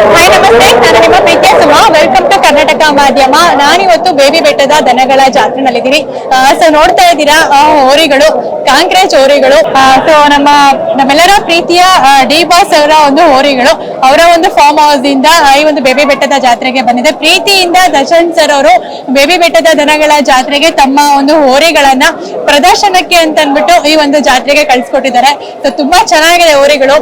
Hi ನಮಸ್ತೆ welcome to Karnataka ಮಾಧ್ಯಮ. ನಾನಿವತ್ತು ಬೇಬಿ ಬೆಟ್ಟದ ದನಗಳ ಜಾತ್ರೆನಲ್ಲಿದ್ದೀನಿ. ಸೊ ನೋಡ್ತಾ ಇದ್ದೀರಾ ಹೋರಿಗಳು ಕಾಂಕ್ರೇಜ್ ಹೋರಿಗಳು ಸೊ ನಮ್ಮ, ನಮ್ಮೆಲ್ಲರ ಪ್ರೀತಿಯ ಡಿ ಬಾಸ್ ಅವರ ಒಂದು ಹೋರಿಗಳು, ಅವರ ಒಂದು ಫಾರ್ಮ್ ಹೌಸ್ ಇಂದ ಈ ಒಂದು ಬೇಬಿ ಬೆಟ್ಟದ ಜಾತ್ರೆಗೆ ಬಂದಿದೆ. ಪ್ರೀತಿಯಿಂದ ದರ್ಶನ್ ಸರ್ ಅವರು ಬೇಬಿ ಬೆಟ್ಟದ ದನಗಳ ಜಾತ್ರೆಗೆ ತಮ್ಮ ಒಂದು ಹೋರಿಗಳನ್ನ ಪ್ರದರ್ಶನಕ್ಕೆ ಅಂತ ಅಂದ್ಬಿಟ್ಟು ಈ ಒಂದು ಜಾತ್ರೆಗೆ ಕಳ್ಸಿಕೊಟ್ಟಿದ್ದಾರೆ. ಸೊ ತುಂಬಾ ಚೆನ್ನಾಗಿದೆ ಹೋರಿಗಳು.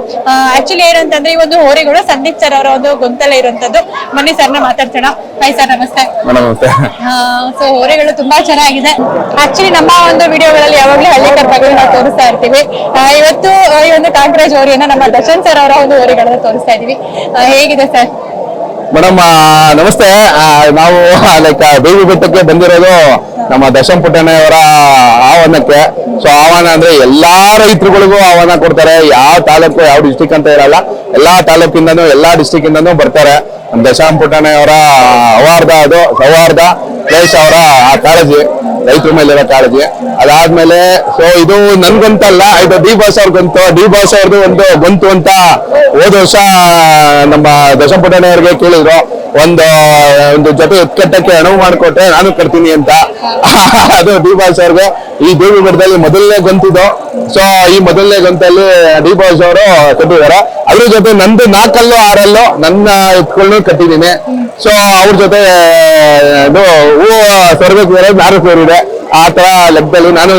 ಆಕ್ಚುಲಿ ಏನಂತಂದ್ರೆ ಈ ಒಂದು ಹೋರಿಗಳು ಸಂದೀಪ್ ಸರ್ ಅವರ ಒಂದು ಗೊಂತಲ ಇರುವಂತದ್ದು. ಬನ್ನಿ ಸರ್ನ ಮಾತಾಡ್ಸೋಣ. ಹೈ ಸರ್ ನಮಸ್ತೆ. ಸೊ ಹೋರಿಗಳು ತುಂಬಾ ಚೆನ್ನಾಗಿದೆ. ಆಕ್ಚುಲಿ ನಮ್ಮ ಒಂದು ವಿಡಿಯೋಗಳಲ್ಲಿ ಯಾವಾಗ್ಲೂ ಹಳ್ಳಿ ಕರ್ಪಗಳು ನಾವು ತೋರಿಸ್ತಾ ಇರ್ತೀವಿ. ಇವತ್ತು ಆ, ಈ ಒಂದು ಕಾಂಗ್ರೆಸ್ ಹೋರಿಯನ್ನ ನಮ್ಮ ದರ್ಶನ್ ಸರ್ ಅವರ ಒಂದು ಹೋರಿಗಳನ್ನ ತೋರಿಸ್ತಾ ಇದೀವಿ ಹೇಗಿದೆ ಸರ್ ಮೇಡಮ್ ನಮಸ್ತೆ. ಆ, ನಾವು ಲೈಕ್ ದೇವಿ ಬೆಟ್ಟಕ್ಕೆ ಬಂದಿರೋದು ನಮ್ಮ ದಶಮ್ ಪುಟ್ಟಣ್ಣಯವರ ಆಹ್ವಾನಕ್ಕೆ ಸೊ ಆಹ್ವಾನ ಅಂದ್ರೆ ಎಲ್ಲಾ ರೈತರುಗಳಿಗೂ ಆಹ್ವಾನ ಕೊಡ್ತಾರೆ. ಯಾವ ತಾಲೂಕು, ಯಾವ ಡಿಸ್ಟಿಕ್ ಅಂತ ಇರಲ್ಲ. ಎಲ್ಲಾ ತಾಲೂಕಿಂದನೂ, ಎಲ್ಲಾ ಡಿಸ್ಟಿಕ್ ಇಂದನೂ ಬರ್ತಾರೆ. ನಮ್ಮ ಅವರ ಅವಾರ್ಡ್ ಅದು ಸೌಹಾರ್ದ ಪ್ಲೇಸ್ ಅವರ ಆ ಕಾಳಜಿ. ರೈತರ ಮೇಲಿರೋ ಕಾಳಜಿ. ಅದಾದ್ಮೇಲೆ ಸೊ ಇದು ನನ್ಗಂತಲ್ಲ, ಇದು ಡಿ ಬಾಸ್ ಅವ್ರಿಗಂತು, ಡಿ ಬಾಸ್ ಅವ್ರದ್ದು ಒಂದು ಗೊಂತು ಅಂತ ಹೋದ ವರ್ಷ, ನಮ್ಮ ದಶಪುಟನವ್ರಿಗೆ ಕೇಳಿದ್ರು. ಒಂದು ಒಂದು ಜೊತೆ ಎತ್ಕಟ್ಟಕ್ಕೆ ಅಣವು ಮಾಡಿಕೊಟ್ರೆ ನಾನು ಕಟ್ತೀನಿ ಅಂತ. ಅದು ಡಿ ಬಾಸ್ ಅವ್ರಿಗೆ. ಈ ದೇವಿ ಮಠದಲ್ಲಿ ಮೊದಲನೇ ಗೊಂತಿದ್ದು ಸೊ ಈ ಮೊದಲನೇ ಗೊಂತಲ್ಲಿ ಡಿ ಬಾಸ್ ಅವರು ಕಟ್ಟಿದ್ದಾರೆ ಅದ್ರ ಜೊತೆ ನಂದು ನಾಲ್ಕಲ್ಲೋ, ಆರಲ್ಲೋ ನನ್ನ ಎತ್ಕೊಂಡು ಕಟ್ಟಿದ್ದೀನಿ. ಸೊ ಅವ್ರ ಜೊತೆ ಇದು ಹೂವು ಸರ್ಬೇಕು ಬೇರೆ ನಾರು ಸೇರಿದೆ ಆ ತರ ಲೆಕ್ಕದಲ್ಲಿ ನಾನು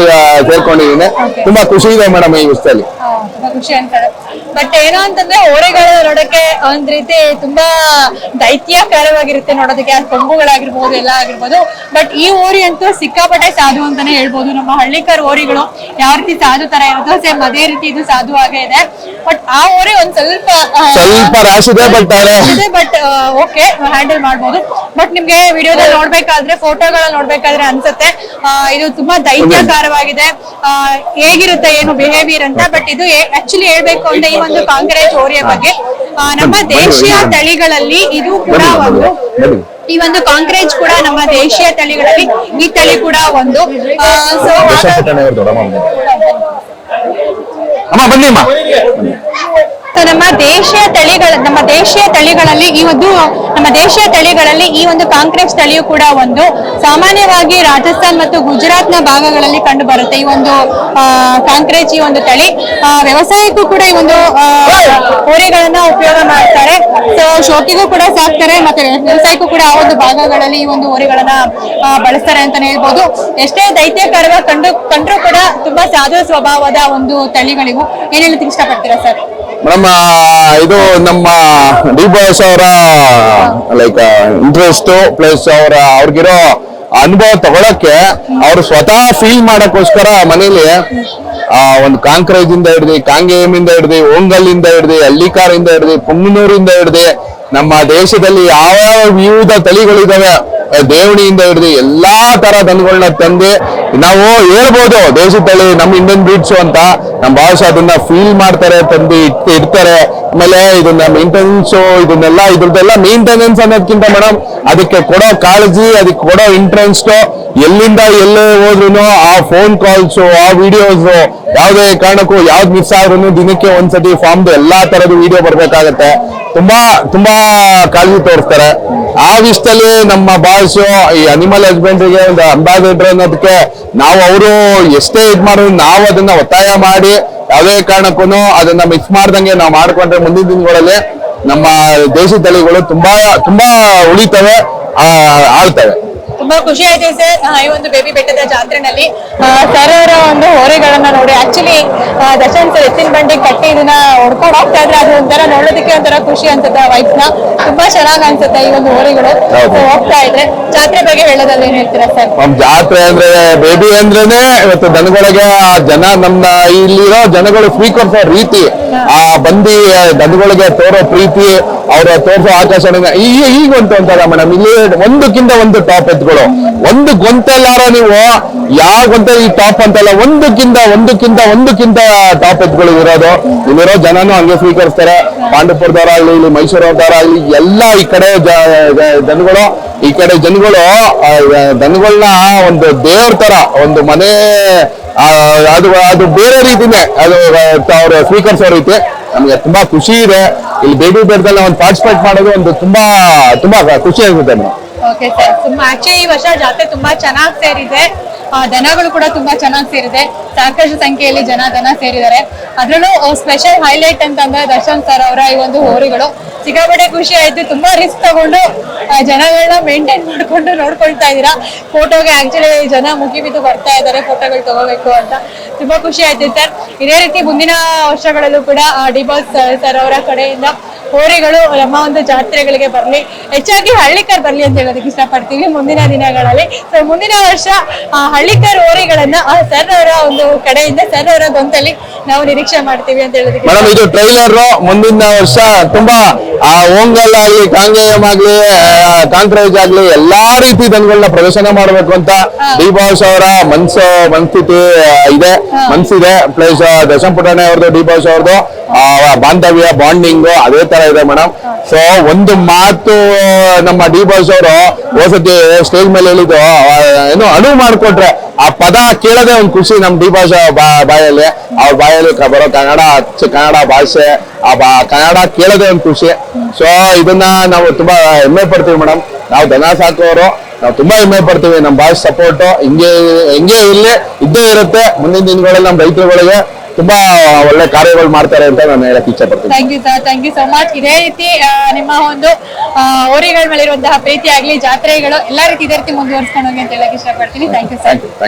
ಸೇರ್ಕೊಂಡಿದ್ದೀನಿ. ತುಂಬಾ ಖುಷಿ ಇದೆ ಮೇಡಮ್ ಈ ವಿಷಯದಲ್ಲಿ ತುಂಬಾ ಖುಷಿ ಬಟ್ ಏನೋ ಅಂತಂದ್ರೆ ಓರೆಗಳು ನೋಡಕ್ಕೆ ಒಂದ್ ರೀತಿ ತುಂಬಾ ದೈತ್ಯಕರವಾಗಿರುತ್ತೆ ನೋಡೋದಕ್ಕೆ. ಆ ಕೊಂಬುಗಳಾಗಿರ್ಬೋದು ಎಲ್ಲ ಆಗಿರ್ಬೋದು. ಬಟ್ ಈ ಓರಿ ಅಂತೂ ಸಿಕ್ಕಾಪಟ್ಟೆ ಸಾಧು ಅಂತಾನೆ ಹೇಳ್ಬೋದು. ನಮ್ಮ ಹಳ್ಳಿಕರ್ ಓರಿಗಳು ಯಾವ ರೀತಿ ಸಾಧು ತರ ಇರುತ್ತೋ ಸೇಮ್ ಅದೇ ರೀತಿ ಇದು ಸಾಧು ಆಗೇ ಇದೆ. ಬಟ್ ಆ ಓರಿ ಒಂದ್ ಸ್ವಲ್ಪ ಸ್ವಲ್ಪ ಬಟ್ ಓಕೆ ಹ್ಯಾಂಡಲ್ ಮಾಡ್ಬೋದು. ಬಟ್ ನಿಮ್ಗೆ ವಿಡಿಯೋದಲ್ಲಿ ನೋಡ್ಬೇಕಾದ್ರೆ ಫೋಟೋಗಳ ನೋಡ್ಬೇಕಾದ್ರೆ ಅನ್ಸುತ್ತೆ. ಇದು ತುಂಬಾ ದೈತ್ಯಕಾರವಾಗಿದೆ. ಹೇಗಿರುತ್ತೆ ಏನು ಬಿಹೇವಿಯರ್ ಅಂತ ಬಟ್ ಇದು ಆಕ್ಚುಲಿ ಹೇಳ್ಬೇಕು ಅಂದ್ರೆ ಈ ಒಂದು ಕಾಂಗ್ರೆಸ್ ಓರಿಯ ಬಗ್ಗೆ. ನಮ್ಮ ದೇಶೀಯ ತಳಿಗಳಲ್ಲಿ ಇದು ಕೂಡ ಒಂದು ಈ ಒಂದು ಕಾಂಕ್ರೇಜ್ ಕೂಡ ನಮ್ಮ ದೇಶೀಯ ತಳಿಗಳಲ್ಲಿ ಈ ತಳಿ ಕೂಡ ಒಂದು ಸೊ ಅಮ್ಮ ಬನ್ನಿ ಅಮ್ಮ. ಸೊ ನಮ್ಮ ದೇಶೀಯ ತಳಿಗಳ ನಮ್ಮ ದೇಶೀಯ ತಳಿಗಳಲ್ಲಿ ಈ ಒಂದು ನಮ್ಮ ದೇಶೀಯ ತಳಿಗಳಲ್ಲಿ ಈ ಒಂದು ಕಾಂಕ್ರೀಟ್ ತಳಿಯು ಕೂಡ ಒಂದು ಸಾಮಾನ್ಯವಾಗಿ ರಾಜಸ್ಥಾನ್ ಮತ್ತು ಗುಜರಾತ್ನ ಭಾಗಗಳಲ್ಲಿ ಕಂಡು ಬರುತ್ತೆ. ಈ ಒಂದು ಆ, ಕಾಂಕ್ರೇಜ್ ಈ ಒಂದು ತಳಿ. ವ್ಯವಸಾಯಕ್ಕೂ ಕೂಡ ಈ ಒಂದು ಹೋರಿಗಳನ್ನ ಉಪಯೋಗ ಮಾಡ್ತಾರೆ. ಸೊ ಶೋಕಿಗೂ ಕೂಡ ಸಾಕ್ತಾರೆ ಮತ್ತೆ ವ್ಯವಸಾಯಕ್ಕೂ ಕೂಡ ಆ ಒಂದು ಭಾಗಗಳಲ್ಲಿ ಈ ಒಂದು ಹೋರಿಗಳನ್ನ ಬಳಸ್ತಾರೆ ಅಂತಾನೆ ಹೇಳ್ಬೋದು. ಎಷ್ಟೇ ದೈತ್ಯಕರವಾಗಿ ಕಂಡು ಕಂಡ್ರೂ ಕೂಡ ತುಂಬಾ ಸಾಧು ಸ್ವಭಾವದ ಒಂದು ತಳಿಗಳಿಗೂ ಏನೇನು ಇಷ್ಟಪಡ್ತೀರಾ ಸರ್? ಮೇಡಮ್ ಇದು ನಮ್ಮ ಡಿ ಬಾಸ್ ಅವರ ಲೈಕ್ ಇಂಟ್ರೆಸ್ಟ್ ಪ್ಲಸ್ ಅವರ, ಅವ್ರಿಗಿರೋ ಅನುಭವ ತಗೊಳಕ್ಕೆ ಅವ್ರು ಸ್ವತಃ ಫೀಲ್ ಮಾಡಕ್ಕೋಸ್ಕರ ಮನೇಲಿ, ಆ, ಒಂದು ಕಾಂಕ್ರೇಜ್ ಇಂದ ಹಿಡ್ದು ಕಾಂಗೇಮ್ ಇಂದ ಹಿಡ್ದು ಓಂಗಲ್ ಇಂದ ಹಿಡ್ದು ಹಳ್ಳಿಕಾರ್ ಹಿಡ್ದು, ಪುಂಗನೂರಿಂದ ಹಿಡ್ದು, ನಮ್ಮ ದೇಶದಲ್ಲಿ ಯಾವ ವಿವಿಧ ತಳಿಗಳಿದಾವೆ ದೇವಣಿಯಿಂದ ಹಿಡಿದು ಎಲ್ಲಾ ತರ ದನಗಳನ್ನ ತಂದು ನಾವು ಹೇಳ್ಬೋದು ದೇಶದಲ್ಲಿ ನಮ್ಮ ಇಂಡಿಯನ್ ಬ್ರೀಡ್ಸ್ ಅಂತ. ನಮ್ಮ ಭಾಷೆ ಅದನ್ನ ಫೀಲ್ ಮಾಡ್ತಾರೆ, ತಂದು ಇಟ್ಟು ಇಡ್ತಾರೆ. ಆಮೇಲೆ ಇದನ್ನ ಮೇಂಟೆನೆನ್ಸ್ ಇದನ್ನೆಲ್ಲ ಇದ್ರದ್ದೆಲ್ಲ ಮೇಂಟೆನೆನ್ಸ್ ಅನ್ನೋದಕ್ಕಿಂತ ಮೇಡಮ್ ಅದಕ್ಕೆ ಕೊಡೋ ಕಾಳಜಿ, ಅದಕ್ಕೆ ಕೊಡೋ ಇಂಟ್ರೆಸ್ಟ್ ಎಲ್ಲಿಂದ ಎಲ್ಲೇ ಹೋದ್ರು ಆ ಫೋನ್ ಕಾಲ್ಸ್ ಆ ವಿಡಿಯೋಸ್ ಯಾವುದೇ ಕಾರಣಕ್ಕೂ ಯಾವ್ದು ಮಿಸ್ ಆದ್ರೂ ದಿನಕ್ಕೆ ಒಂದ್ಸತಿ ಫಾರ್ಮ್ದು ಎಲ್ಲಾ ತರದ ವಿಡಿಯೋ ಬರ್ಬೇಕಾಗತ್ತೆ. ತುಂಬಾ ತುಂಬಾ ಕಾಳಜಿ ತೋರಿಸ್ತಾರೆ. ಆ ವಿಷಯದಲ್ಲಿ ನಮ್ಮ ಬಾಯ್ಸು ಈ ಅನಿಮಲ್ ಹಸ್ಬೆಂಡ್ರಿಗೆ ಒಂದು ಅಂಬಾಸಿಡರ್ ಅನ್ನೋದಕ್ಕೆ ನಾವು ಅವರು ಎಷ್ಟೇ ಇದ್ ಮಾಡಿದ್ರು ನಾವು ಅದನ್ನ ಒತ್ತಾಯ ಮಾಡಿ ಯಾವುದೇ ಕಾರಣಕ್ಕೂ ಅದನ್ನ ಮಿಕ್ಸ್ ಮಾಡ್ದಂಗೆ ನಾವು ಮಾಡ್ಕೊಂಡ್ರೆ ಮುಂದಿನ ದಿನಗಳಲ್ಲಿ ನಮ್ಮ ದೇಶಿ ತಳಿಗಳು ತುಂಬಾ ತುಂಬಾ ಉಳಿತವೆ ಆಳ್ತವೆ. ತುಂಬಾ ಖುಷಿ ಆಯ್ತು ಸರ್ ಈ ಒಂದು ಬೇಬಿ ಬೆಟ್ಟದ ಜಾತ್ರೆನಲ್ಲಿ. ಸರ್ ಅವರ ಒಂದು ಹೋರಿಗಳನ್ನ ನೋಡಿ. ಆಕ್ಚುಲಿ ದಶಾಂತ ಸರ್ ಎತ್ತಿನ ಬಂಡಿ ಕಟ್ಟಿ ಇದನ್ನ ಹೊಡ್ಕೊಂಡು ಹೋಗ್ತಾ ಇದ್ರೆ ಅದು ಒಂಥರ ನೋಡೋದಕ್ಕೆ ಒಂಥರ ಖುಷಿ ಅನ್ಸುತ್ತೆ ವೈಫ್ನ. ತುಂಬಾ ಚೆನ್ನಾಗ್ ಅನ್ಸುತ್ತೆ ಈ ಒಂದು ಹೋರಿಗಳು ಹೋಗ್ತಾ ಇದ್ರೆ ಜಾತ್ರೆ ಬಗ್ಗೆ ಹೇಳೋದಲ್ಲಿ ಏನ್ ಹೇಳ್ತೀರಾ ಸರ್? ಜಾತ್ರೆ ಅಂದ್ರೆ ಬೇಬಿ ಅಂದ್ರೇನೆ ಇವತ್ತು ದನಗಳಿಗೆ ಆ ಜನ ನಮ್ಮ ಇಲ್ಲಿರೋ ಜನಗಳು ಸ್ವೀಕರಿಸೋ ರೀತಿ. ಆ ಬಂದಿ ದನಗಳಿಗೆ ತೋರೋ ಪ್ರೀತಿ ಅವರ ತೋರಿಸೋ ಆಕರ್ಷಣೆ ಈಗ ಈಗ ಒಂದು ಅಂತಾರ ಮೇಡಮ್ ಇಲ್ಲಿ ಒಂದಕ್ಕಿಂತ ಒಂದು ಟಾಪ್ ಎತ್ಗಳು ಒಂದು ಗೊಂತೆಲ್ಲಾರ ನೀವು ಯಾವ ಗೊಂತ ಈ ಟಾಪ್ ಅಂತಲ್ಲ ಒಂದಕ್ಕಿಂತ ಒಂದಕ್ಕಿಂತ ಒಂದಕ್ಕಿಂತ ಟಾಪ್ ಇರೋದು. ಇಲ್ಲಿರೋ ಜನನು ಹಂಗೆ ಸ್ವೀಕರಿಸ್ತಾರೆ. ಪಾಂಡವಪುರದವರಾಗ್ಲಿ ಇಲ್ಲಿ ಮೈಸೂರದವರಾಗ್ಲಿ ಎಲ್ಲ ಈ ಕಡೆ ಜನಗಳು ಈ ಕಡೆ ಜನಗಳು ದನಗಳನ್ನ ಒಂದು ದೇವ್ರ ತರ, ಒಂದು ಮನೆ ಅದು ಅದು ಬೇರೆ ರೀತಿನೇ, ಅದು ಅವ್ರು ಸ್ವೀಕರಿಸೋ ರೀತಿ. ನಮ್ಗೆ ತುಂಬಾ ಖುಷಿ ಇದೆ. ಇಲ್ಲಿ ಬೇಬಿ ಬೆಡ್ದಲ್ಲಿ ಒಂದು ಪಾರ್ಟಿಸಿಪೇಟ್ ಮಾಡೋದು ಒಂದು ತುಂಬಾ ತುಂಬಾ ಖುಷಿ ಆಗುತ್ತೆ ಈ ವರ್ಷ ಜಾತ್ರೆ ತುಂಬಾ ಚೆನ್ನಾಗಿ ಸೇರಿದೆ. ಆ, ದನಗಳು ಕೂಡ ತುಂಬಾ ಚೆನ್ನಾಗಿ ಸೇರಿದೆ. ಸಾಕಷ್ಟು ಸಂಖ್ಯೆಯಲ್ಲಿ ಜನ ದನ ಸೇರಿದ್ದಾರೆ. ಅದರಲ್ಲೂ ಸ್ಪೆಷಲ್ ಹೈಲೈಟ್ ಅಂತಂದ್ರೆ ದರ್ಶನ್ ಸರ್ ಅವರ ಈ ಒಂದು ಹೋರಿಗಳು. ಸಿಕ್ಕಾಪಟ್ಟೆ ಖುಷಿ ಆಯ್ತು. ತುಂಬಾ ರಿಸ್ಕ್ ತಗೊಂಡು ಜನಗಳನ್ನ ಮೇಂಟೈನ್ ಮಾಡ್ಕೊಂಡು ನೋಡ್ಕೊಳ್ತಾ ಇದ್ದೀರಾ. ಫೋಟೋಗೆ ಆಕ್ಚುಲಿ ಜನ ಮುಗಿ ಬಿದ್ದು ಬರ್ತಾ ಇದ್ದಾರೆ. ಫೋಟೋಗಳು ತಗೋಬೇಕು ಅಂತ. ತುಂಬಾ ಖುಷಿ ಆಯ್ತು ಸರ್ ಇದೇ ರೀತಿ ಮುಂದಿನ ವರ್ಷಗಳಲ್ಲೂ ಕೂಡ ಡಿಬಾಸ್ ಸರ್ ಅವರ ಕಡೆಯಿಂದ ಹೋರಿಗಳು ನಮ್ಮ ಒಂದು ಜಾತ್ರೆಗಳಿಗೆ ಬರಲಿ. ಹೆಚ್ಚಾಗಿ ಹಳ್ಳಿಕರ್ ಬರಲಿ ಅಂತ ಹೇಳೋದಕ್ಕೆ ಇಷ್ಟಪಡ್ತೀವಿ ಮುಂದಿನ ದಿನಗಳಲ್ಲಿ ಸೊ ಮುಂದಿನ ವರ್ಷ, ಆ, ಹಳ್ಳಿಕರ್ ಹೋರಿಗಳನ್ನ ಸರ್ ಅವರ ಒಂದು ಕಡೆಯಿಂದ ಸರ್ ಅವರ ಗೊಂತಲ್ಲಿ ನಾವು ನಿರೀಕ್ಷೆ ಮಾಡ್ತೀವಿ ಅಂತ ಹೇಳೋದಕ್ಕೆ ಮೇಡಮ್ ಇದು ಟ್ರೈಲರ್ ಮುಂದಿನ ವರ್ಷ ತುಂಬಾ ಆ ಓಂಗಲ್ ಆಗ್ಲಿ ಕಾಂಗೇಯಂ ಆಗ್ಲಿ ಕಾಂಕ್ರೇಜ್ ಆಗ್ಲಿ ಎಲ್ಲಾ ರೀತಿ ದನಗಳನ್ನ ಪ್ರದರ್ಶನ ಮಾಡಬೇಕು ಅಂತ ಡಿ ಬಾಸ್ ಅವರ ಮನ್ಸು ಮನಸ್ಥಿತಿ ಇದೆ. ಮನ್ಸಿದೆ. ಪ್ಲೇಸ್ ದಶಂ ಪುಟಾಣೆ ಅವ್ರದ್ದು ಡಿ ಬಾಸ್ ಅವ್ರದ್ದು. ಆ, ಬಾಂಧವ್ಯ ಬಾಂಡಿಂಗ್ ಅದೇ ತರ ಇದೆ ಮೇಡಮ್ ಸೊ ಒಂದು ಮಾತು ನಮ್ಮ ಡಿ ಬಾಸ್ ಅವರು ಹೋಸತಿ ಸ್ಟೇಜ್ ಮೇಲೆ ಹೇಳಿದ್ದು ಏನು ಅನುವು ಮಾಡ್ಕೊಟ್ರೆ ಆ ಪದ ಕೇಳದೆ ಒಂದು ಖುಷಿ ನಮ್ ಡಿ ಭಾಷಾ ಬಾ- ಬಾಯಲ್ಲಿ. ಅವ್ರ ಬಾಯಲ್ಲಿ ಬರೋ ಕನ್ನಡ ಅಚ್ಚ ಕನ್ನಡ ಭಾಷೆ ಆ ಬಾ ಕನ್ನಡ ಕೇಳೋದೇ ಒಂದು ಖುಷಿ. ಸೊ ಇದನ್ನ ನಾವು ತುಂಬಾ ಹೆಮ್ಮೆ ಪಡ್ತೀವಿ ಮೇಡಮ್. ನಾವು ದನ ಸಾಕೋರು ನಾವು ತುಂಬಾ ಹೆಮ್ಮೆ ಪಡ್ತೀವಿ. ನಮ್ಮ ಭಾಷೆ ಸಪೋರ್ಟ್ ಹಿಂಗೆ ಹಿಂಗೆ ಇಲ್ಲಿ ಇದ್ದೇ ಇರುತ್ತೆ. ಮುಂದಿನ ದಿನಗಳಲ್ಲಿ ನಮ್ಮ ರೈತರುಗಳಿಗೆ ತುಂಬಾ ಒಳ್ಳೆ ಕಾರ್ಯಗಳು ಮಾಡ್ತಾರೆ ಅಂತ ನಾನು ಹೇಳಕ್ ಇಚ್ಛೆ ಪಡ್ತೀನಿ. Thank you sir thank you so much ಇದೇ ರೀತಿ ನಿಮ್ಮ ಒಂದು ಓರಿಗಳ ಮೇಲೆ ಇರುವಂತಹ ಪ್ರೀತಿ ಆಗ್ಲಿ ಜಾತ್ರೆಗಳು ಎಲ್ಲಾ ರೀತಿ ಇದೇ ರೀತಿ ಮುಂದುವರಿಸ್ಕೊಂಡು ಹೋಗಿ ಅಂತ ಹೇಳಕ್ ಇಷ್ಟಪಡ್ತೀನಿ. Thank you sir